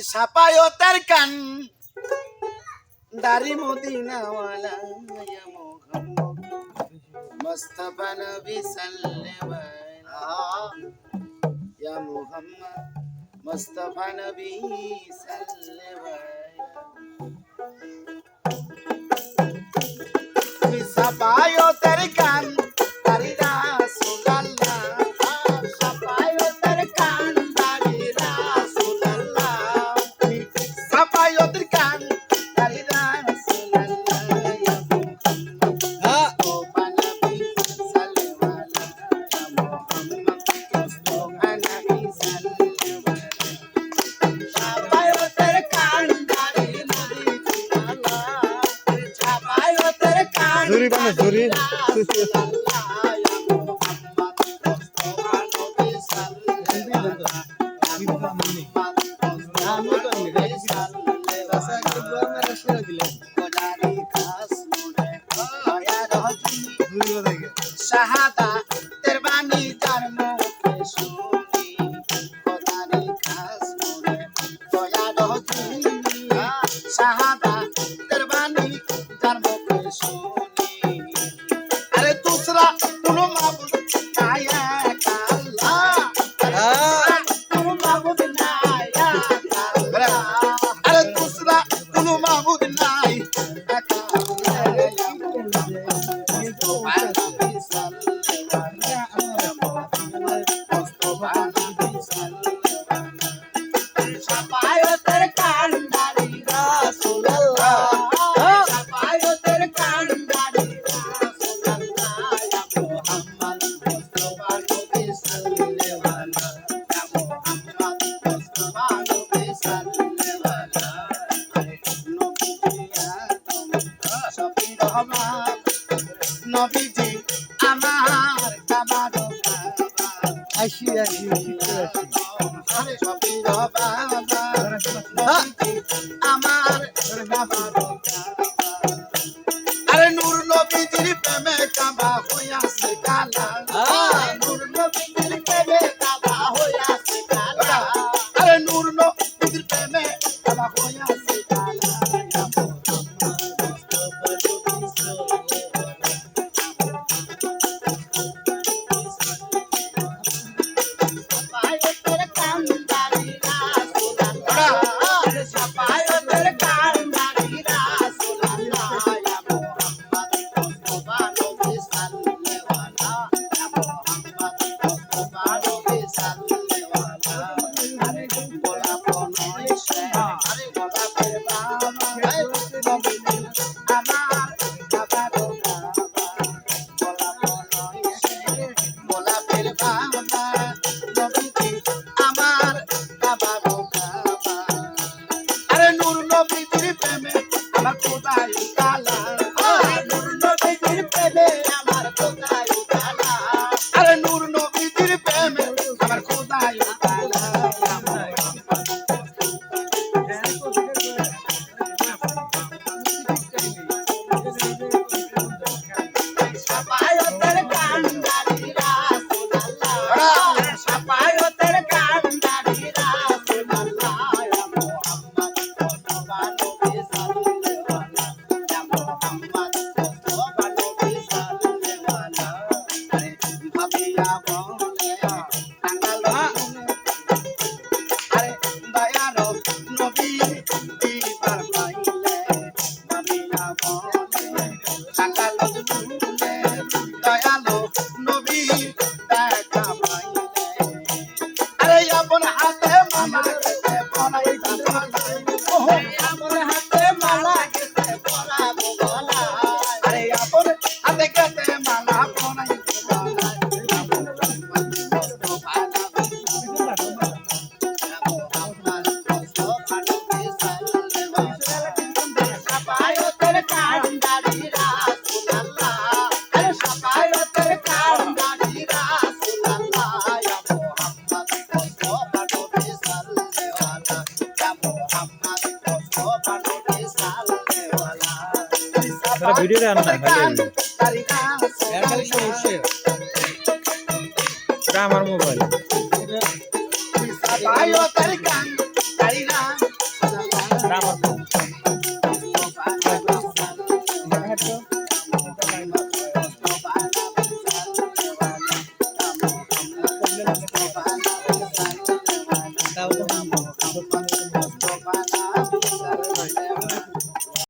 আমি ছাপায়ও তার কান দারি মদিনাওয়ালা মুস্তফা নবী সাল্লাল্লাহু ইয়া মুহাম্মদ মুস্তফা নবী সাল্লাল্লাহু আমি ছাপায়ও তার শাহাদা তের বাণী তার মুখে শুনি। কথারি খাস মনে দয়া রহিনী শাহাদা নবীজি আমার কামার আসি আসি আসি আরে সবই বাবা কোথায় কালা নূর নবীজির প্রেমে আমার কোথায় কালা আরে নূর নবীজির প্রেমে আমার কোথায় কালা তারা ভিডিও সমস্যা এটা আমার মোবাইল